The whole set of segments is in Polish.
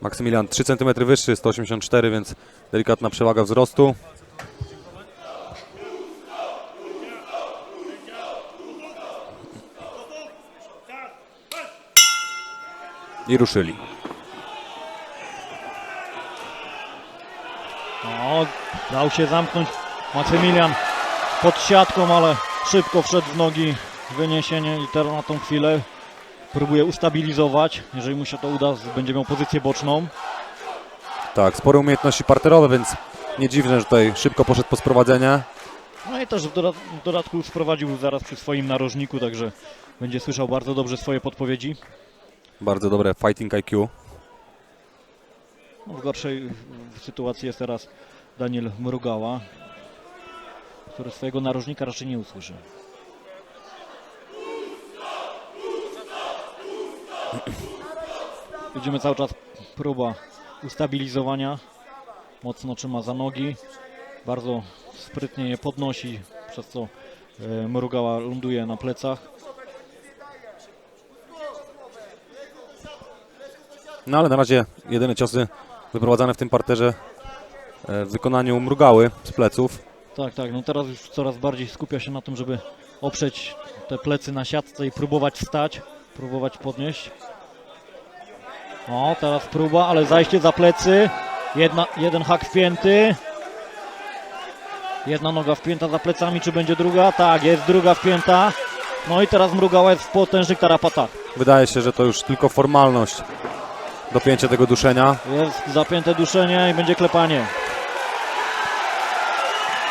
Maksymilian 3 cm wyższy, 184, więc delikatna przewaga wzrostu. I ruszyli. O, dał się zamknąć Maksymilian pod siatką, ale szybko wszedł w nogi wyniesienie i teraz na tą chwilę próbuje ustabilizować. Jeżeli mu się to uda, będzie miał pozycję boczną. Tak, spore umiejętności parterowe, więc nie dziwne, że tutaj szybko poszedł po sprowadzenie. No i też w doda- w dodatku sprowadził zaraz przy swoim narożniku, także będzie słyszał bardzo dobrze swoje podpowiedzi. Bardzo dobre fighting IQ. No, w gorszej sytuacji jest teraz Daniel Mrugała, który swojego narożnika raczej nie usłyszy. Widzimy cały czas próba ustabilizowania. Mocno trzyma za nogi. Bardzo sprytnie je podnosi, przez co e, Mrugała ląduje na plecach. No ale na razie jedyne ciosy wyprowadzane w tym parterze e, w wykonaniu mrugały z pleców. Tak, tak. No teraz już coraz bardziej skupia się na tym, żeby oprzeć te plecy na siatce i próbować wstać, próbować podnieść. O, teraz próba, ale zajście za plecy. Jedna, jeden hak wpięty. Jedna noga wpięta za plecami, czy będzie druga? Tak, jest druga wpięta. No i teraz mrugała jest w potężnych tarapatach. Wydaje się, że to już tylko formalność dopięcie tego duszenia. Jest zapięte duszenie i będzie klepanie.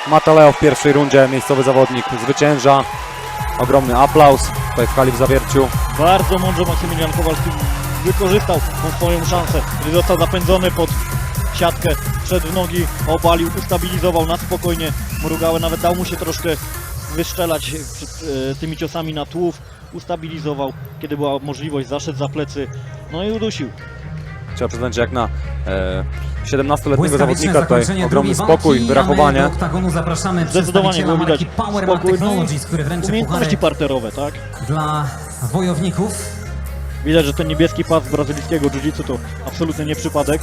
Mataleo w pierwszej rundzie, miejscowy zawodnik zwycięża. Ogromny aplauz tutaj w w Zawierciu. Bardzo mądrze Maksymilian Kowalski wykorzystał tą swoją szansę, gdy został zapędzony pod siatkę, wszedł w nogi, obalił, ustabilizował na spokojnie Mrugałę, nawet dał mu się troszkę wyszczelać przed, e, tymi ciosami na tłów, ustabilizował, kiedy była możliwość, zaszedł za plecy, no i udusił. Trzeba przyznać, że jak na e, 17-letniego Błyskawiczne zawodnika tutaj ogromny spokój, wyrachowanie. Do zapraszamy Zdecydowanie było widać Powerman spokój, no i Technologies, który wręczy umiejętności parterowe, tak? dla wojowników. Widać, że ten niebieski pas z brazylijskiego jiu-jitsu to absolutny nie przypadek.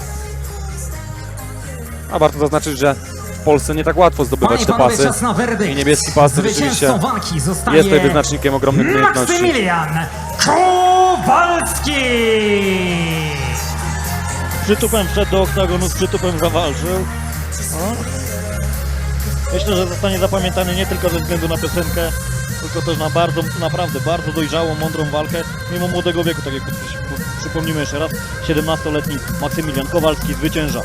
A warto zaznaczyć, że w Polsce nie tak łatwo zdobywać Panie te pasy. czas na werdykt. I niebieski pas rzeczywiście walki zostaje Jest tutaj wyznacznikiem ogromnych umiejętności. Maksymilian Kowalski! Przytupem wszedł do oktagonu, z przytupem zawalczył. Myślę, że zostanie zapamiętany nie tylko ze względu na piosenkę, tylko też na bardzo, naprawdę bardzo dojrzałą, mądrą walkę, mimo młodego wieku, tak jak przy- przypomnimy jeszcze raz, 17-letni Maksymilian Kowalski zwycięża.